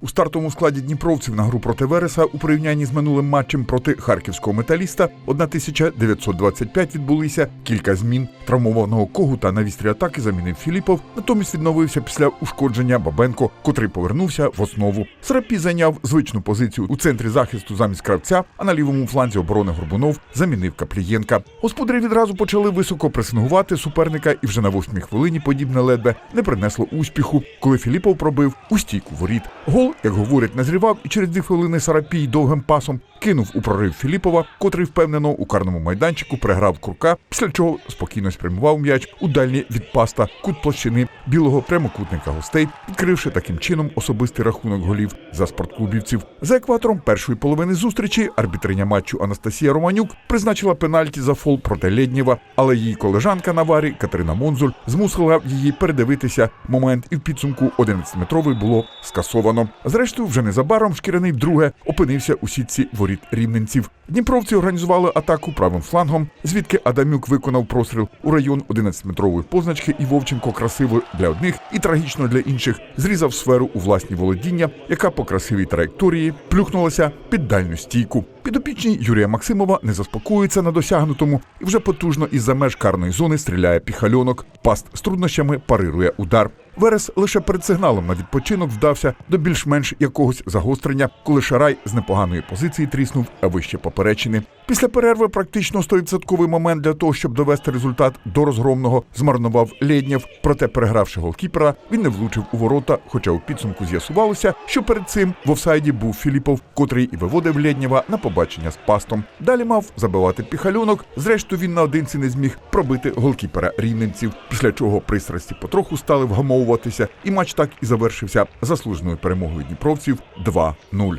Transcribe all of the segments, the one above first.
У стартовому складі дніпровців на гру проти Вереса у порівнянні з минулим матчем проти харківського металіста 1925 відбулися кілька змін. Травмованого когута на вістрі атаки замінив Філіпов. Натомість відновився після ушкодження Бабенко, котрий повернувся в основу. Срапі зайняв звичну позицію у центрі захисту замість кравця, а на лівому фланзі оборони Горбунов замінив Каплієнка. Господарі відразу почали високо пресингувати суперника, і вже на восьмій хвилині подібне ледве не принесло успіху, коли Філіпов пробив у стійку воріт. Гол, як говорять, назрівав, і через дві хвилини Сарапій довгим пасом кинув у прорив Філіпова, котрий впевнено у карному майданчику приграв курка, після чого спокійно спрямував м'яч у дальній від паста кут площини білого прямокутника гостей, відкривши таким чином особистий рахунок голів за спортклубівців. За екватором першої половини зустрічі арбітриня матчу Анастасія Романюк призначила пенальті за фол проти Леднєва, але її колежанка на варі Катерина Монзуль змусила її передивитися момент, і в підсумку 11-метровий було скасовано. Зрештою, вже незабаром шкіряний вдруге опинився у сітці воріт рівненців. Дніпровці організували атаку правим флангом, звідки Адамюк виконав простріл у район 11-метрової позначки, і Вовченко красиво для одних і трагічно для інших зрізав сферу у власні володіння, яка по красивій траєкторії плюхнулася під дальню стійку. Підопічні Юрія Максимова не заспокоюється на досягнутому і вже потужно із-за меж карної зони стріляє піхальонок. Паст з труднощами парирує удар. Верес лише перед сигналом на відпочинок вдався до більш-менш якогось загострення, коли Шарай з непоганої позиції тріснув вище поперечини. Після перерви практично 100% момент для того, щоб довести результат до розгромного, змарнував Лєднєв. Проте, перегравши голкіпера, він не влучив у ворота. Хоча у підсумку з'ясувалося, що перед цим в офсайді був Філіпов, котрий і виводив Лєднєва на побачення з пастом. Далі мав забивати піхальонок. Зрештою, він наодинці не зміг пробити голкіпера рівненців. Після чого пристрасті потроху стали вгамовуватися, і матч так і завершився заслуженою перемогою дніпровців 2-0.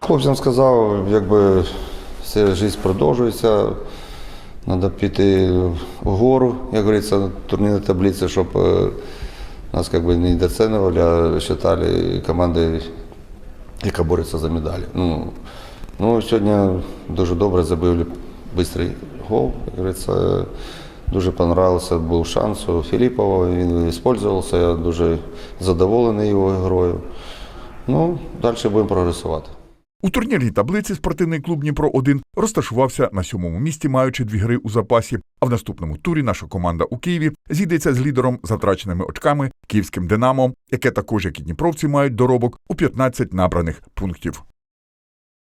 Хлопцям сказав, якби все життя продовжується. Треба піти вгору, як говориться, на турнірній таблиці, щоб е, нас якби не недооцінювали, а вважали командою, яка бореться за медалі. Ну, ну, сьогодні дуже добре забили швидкий гол. Як говориться, дуже понравився, був шанс у Філіпова, він використовувався, я дуже задоволений його грою. Ну, далі будемо прогресувати. У турнірній таблиці спортивний клуб Дніпро 1 розташувався на сьомому місці, маючи дві гри у запасі. А в наступному турі наша команда у Києві зійдеться з лідером за втраченими очками київським Динамо, яке також як і дніпровці мають доробок у 15 набраних пунктів.